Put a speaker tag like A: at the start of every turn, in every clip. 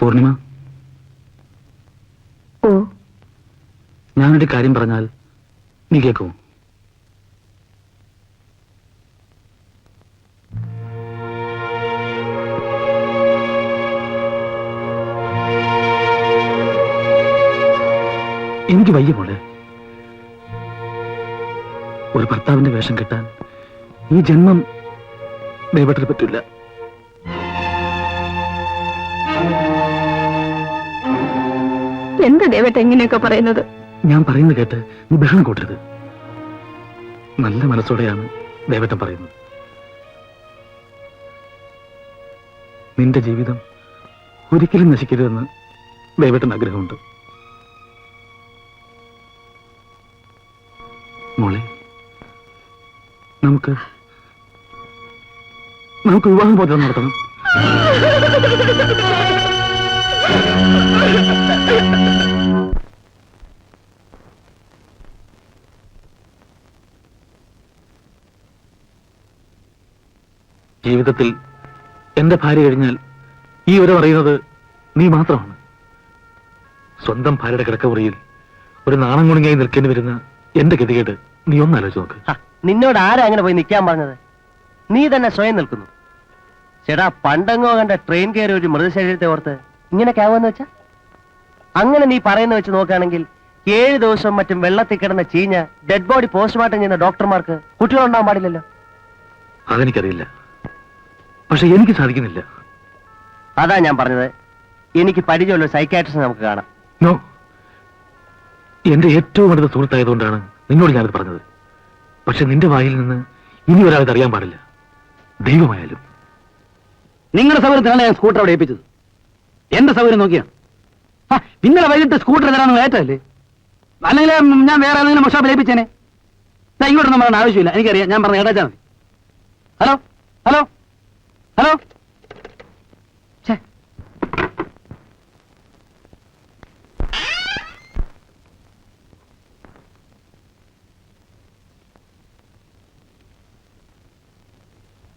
A: പൂർണിമ?
B: ഓ.
A: ഞാനൊരു കാര്യം പറഞ്ഞാൽ നീ കേൾക്കുമോ? എനിക്ക് വയ്യ മോളെ. ഒരു ഭർത്താവിന്റെ വേഷം കെട്ടാൻ ഈ ജന്മം ദൈവത്തിൽ പറ്റില്ല.
B: എന്താ ദേവട്ട എങ്ങനെയൊക്കെ പറയുന്നത്?
A: ഞാൻ പറയുന്നത് കേട്ട് നീ ബഹളം കൂട്ടരുത്. നല്ല മനസ്സോടെയാണ് ദേവട്ടൻ പറയുന്നത്. നിന്റെ ജീവിതം ഒരിക്കലും നശിക്കരുതെന്ന് ദേവട്ടൻ ആഗ്രഹമുണ്ട്. മോളെ നമുക്ക് നമുക്ക് വിവാഹം പോലെ നടത്തണം. ജീവിതത്തിൽ എന്റെ ഭാര്യ കഴിഞ്ഞാൽ ഈ ഒരു പറയുന്നത് നീ മാത്രമാണ്. സ്വന്തം ഭാര്യയുടെ കിടക്കമുറിയിൽ ഒരു നാണം കുണുങ്ങിയായി നിൽക്കേണ്ടി വരുന്ന എന്റെ ഗതികേട് നീ ഒന്നാലോചിച്ച് നോക്ക്.
C: നിന്നോട് ആരാ അങ്ങനെ പോയി നിൽക്കാൻ പറഞ്ഞത്? നീ തന്നെ സ്വയം നിൽക്കുന്നു. ചേടാ പണ്ടങ്ങോ കണ്ട ട്രെയിൻ കയറി ഒരു മൃതശരീരത്തെ ഓർത്ത് ഇങ്ങനെയൊക്കെ ആവുമെന്ന് വെച്ചാ? അങ്ങനെ നീ പറയുന്ന വെച്ച് നോക്കുകയാണെങ്കിൽ ഏഴ് ദിവസം മറ്റും വെള്ളത്തിൽ കിടന്ന ചീഞ്ഞ ഡെഡ് ബോഡി പോസ്റ്റ്മോർട്ടം ചെയ്യുന്ന ഡോക്ടർമാർക്ക് കുട്ടികളുണ്ടാവാൻ പാടില്ലല്ലോ.
A: അതെനിക്കറിയില്ല. പക്ഷെ എനിക്ക് സാധിക്കുന്നില്ല.
C: അതാ ഞാൻ പറഞ്ഞത്. എനിക്ക് പരിചയമുള്ള സൈക്കാട്രിസ്റ്റ് നമുക്ക് കാണാം.
A: നോ. എന്റെ ഏറ്റവും അടുത്ത സുഹൃത്തായതുകൊണ്ടാണ് നിന്നോട് ഞാനത് പറഞ്ഞത്. പക്ഷെ നിന്റെ വായിൽ നിന്ന് ഇനി ഒരാളത് അറിയാൻ പാടില്ല. ദൈവമായാലും.
D: നിങ്ങളുടെ സൗകര്യത്തിനാണ് ഞാൻ സ്കൂട്ടർ അവിടെ ഏൽപ്പിച്ചത്. എന്റെ സൗകര്യം നോക്കിയാ. ഇന്നലെ വൈകിട്ട് സ്കൂട്ടർ തരാന്ന് ഏറ്റല്ലേ അല്ലെങ്കിൽ ഞാൻ വേറെ ഏതെങ്കിലും വർഷോപ്പിൽ ഏൽപ്പിച്ചേനെ. ഇങ്ങോട്ടൊന്നും പറയാൻ ആവശ്യമില്ല. എനിക്കറിയാം. ഞാൻ പറഞ്ഞ ഹലോ ഹലോ? ഹലോ?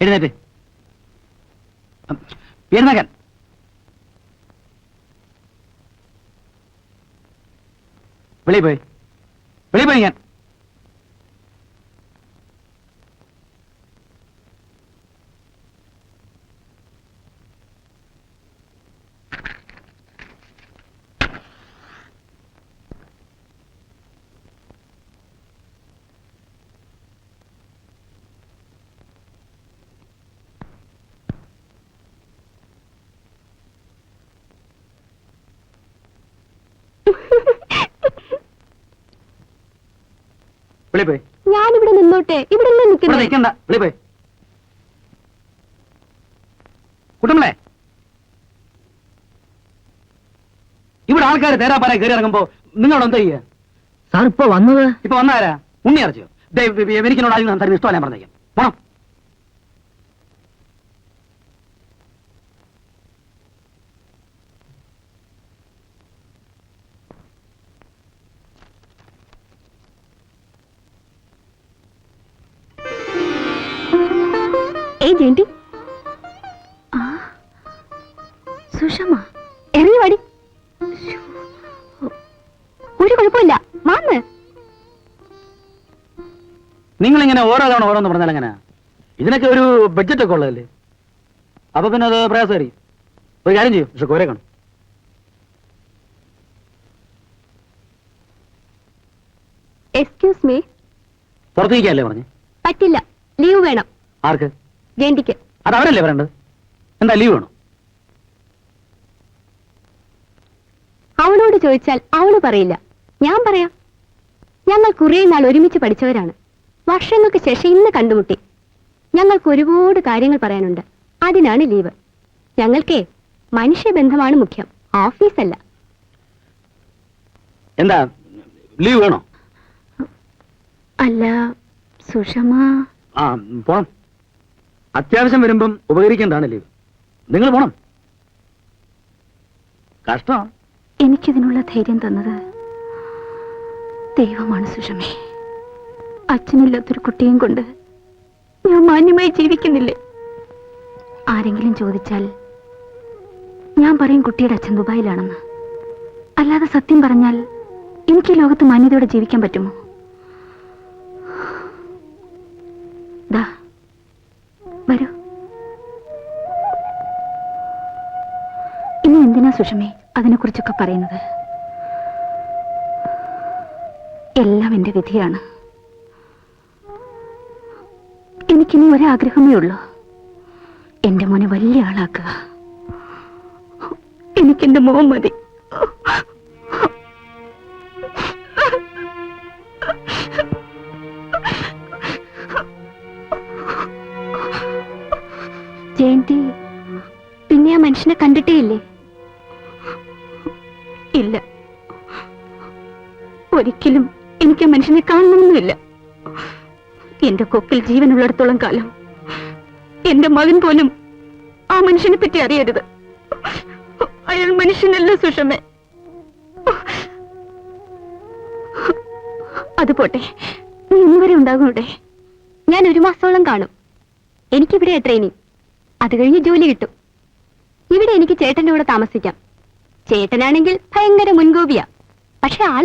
D: എഴുന്നേറ്റ് എഴുന്നേക്കാൻ വെളിയിൽ പോയി വെളിയിൽ പോയി ഞാൻ പോയി.
B: ഞാനിവിടെ നിന്നോട്ടെ. ഇവിടെ
D: നിൽക്കണ്ട. പോയി. ഇവിടെ ആൾക്കാർ തേരാപ്പാറ കയറി ഇറങ്ങുമ്പോ നിങ്ങളോട് എന്താ ചെയ്യുക
A: സാർ ഇപ്പൊ വന്നത്?
D: ഇപ്പൊ വന്നാരാ ഉണ്ണി അറച്ചോ എനിക്കിനോട് ആദ്യം സംസാരിക്കുന്ന ഇഷ്ടമല്ല ഞാൻ പറഞ്ഞേക്കാം. പോണം.
B: ആ. സുഷമ ഇറങ്ങി വാടി. ഒരു കുഴപ്പമില്ല. മാന്ന്
D: നിങ്ങൾ ഇങ്ങനെ ഓരോ തവണ ഓരോന്ന് പറഞ്ഞാൽ എങ്ങനെ? ഇതിനൊക്കെ ഒരു ബഡ്ജറ്റ് ഒക്കെ ഉള്ളതല്ലേ? അപ്പൊ പിന്നെ അത് പ്രയാസമായിരിക്കും. ഒരു കാര്യം ചെയ്യും പക്ഷെ കോരെ കാണും.
B: എക്സ്ക്യൂസ് മീ
D: പുറത്തേക്കല്ലേ പറഞ്ഞു?
B: പറ്റില്ല. ലീവ് വേണം.
D: ആർക്ക്?
B: ജയന്തിക്ക്.
D: അത് അവരല്ലേ വരേണ്ടത് എന്താ ലീവ് വേണോ?
B: അവളോട് ചോദിച്ചാൽ അവൾ പറയില്ല. ഞാൻ പറയാം. ഞങ്ങൾ കുറെ നാൾ ഒരുമിച്ച് പഠിച്ചവരാണ്. വർഷങ്ങൾക്ക് ശേഷം ഇന്ന് കണ്ടുമുട്ടി. ഞങ്ങൾക്ക് ഒരുപാട് കാര്യങ്ങൾ പറയാനുണ്ട്. അതിനാണ് ലീവ്. ഞങ്ങൾക്കേ മനുഷ്യബന്ധമാണ് മുഖ്യം. ഓഫീസല്ല
D: എന്താ? ലീവ് വേണോ?
B: അല്ല സുഷമ.
D: ആ പോണം. അത്യാവശ്യം വരുമ്പം ഉപകരിക്കേണ്ടതാണ് ലീവ്. നിങ്ങൾ പോണം. കഷ്ടം.
B: എനിക്കിതിനുള്ള ധൈര്യം തന്നത് ദൈവമാണ് സുഷമേ. അച്ഛനില്ലാത്തൊരു കുട്ടിയും കൊണ്ട് ഞാൻ മാന്യമായി ജീവിക്കുന്നില്ലേ? ആരെങ്കിലും ചോദിച്ചാൽ ഞാൻ പറയും കുട്ടിയുടെ അച്ഛൻ ദുബായിലാണെന്ന്. അല്ലാതെ സത്യം പറഞ്ഞാൽ എനിക്ക് ലോകത്ത് മാന്യതയോടെ ജീവിക്കാൻ പറ്റുമോ? സുഷമേ അതിനെക്കുറിച്ചൊക്കെ പറയുന്നത്. എല്ലാം എന്റെ വിധിയാണ്. എനിക്കിനി ഒരാഗ്രഹമേ ഉള്ളൂ. എന്റെ മോനെ വലിയ ആളാക്കുക. എനിക്കെന്റെ മോൻ മതി. ജയന്തി പിന്നെ ആ മനുഷ്യനെ കണ്ടിട്ടേ ഇല്ല? ഒരിക്കലും എനിക്ക് മനുഷ്യനെ കാണണമെന്നില്ല. എന്റെ കൊക്കിൽ ജീവനുള്ളിടത്തോളം കാലം എന്റെ മകൻ പോലും ആ മനുഷ്യനെ പറ്റി അറിയരുത്. അയാൾ മനുഷ്യനല്ല സുഷമേ. അത് പോട്ടെ. നീ ഇന്ന് വരെ ഉണ്ടാകും ഇവിടെ ഞാൻ ഒരു മാസത്തോളം കാണും. എനിക്കിവിടെ ട്രെയിനിങ് അത് കഴിഞ്ഞ് ജോലി കിട്ടും. ഇവിടെ എനിക്ക് ചേട്ടന്റെ കൂടെ താമസിക്കാം. ചേട്ടനാണെങ്കിൽ ഭയങ്കര മുൻകോപിയാ. പക്ഷെ ആൾ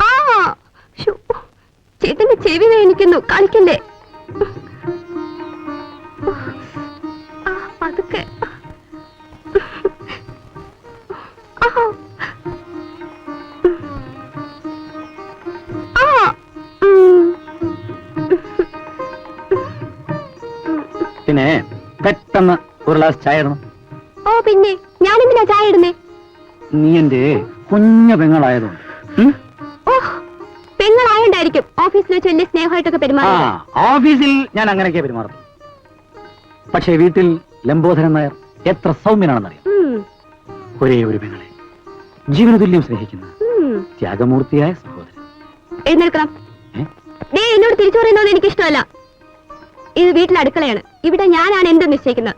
B: ആ ശ്ശോ, ചേട്ടന്റെ ചെവി വേദനിക്കുന്നു കാണിക്കല്ലേ? പതുക്കെ.
D: പിന്നെ പെട്ടെന്ന് ഒരു ഗ്ലാസ് ചായ ഇടണം.
B: ഓ പിന്നെ. ഞാനെന്തിനാ ചായ ഇടുന്നേ?
D: നീ എന്റെ കുഞ്ഞു പെങ്ങളായതുകൊണ്ട്.
B: ഓഫീസിൽ വെച്ച് വലിയ സ്നേഹമായിട്ടൊക്കെ
D: ആ
B: പെരുമാറുന്നത്
D: ഓഫീസിൽ ഞാൻ അങ്ങനെയൊക്കെ പെരുമാറുന്നു. പക്ഷേ വീട്ടിൽ ലംബോധരൻ നായർ എത്ര സൗമ്യനാണെന്നറിയാം.
B: ഉം,
D: ഒരേ ഒരു പെങ്ങളെ ജീവനതുല്യം സ്നേഹിക്കുന്ന
B: ഉം.
D: ത്യാഗമൂർത്തിയായ സഹോദരൻ.
B: എഴുന്നേൽക്കണം.
D: ഏ?
B: ദേ എന്നോട് തിരിച്ചു പറയുന്നത് എനിക്ക് ഇഷ്ടമല്ല ഇത് വീട്ടിൽ അടുക്കളയാണ്. ഇവിടെ ഞാനാണ് എന്ത് നിശ്ചയിക്കുന്നത്.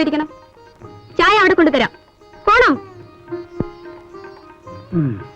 B: ഇരിക്കണം. ചായ അവിടെ കൊണ്ടുതരാം. പോണം.
D: ഉം.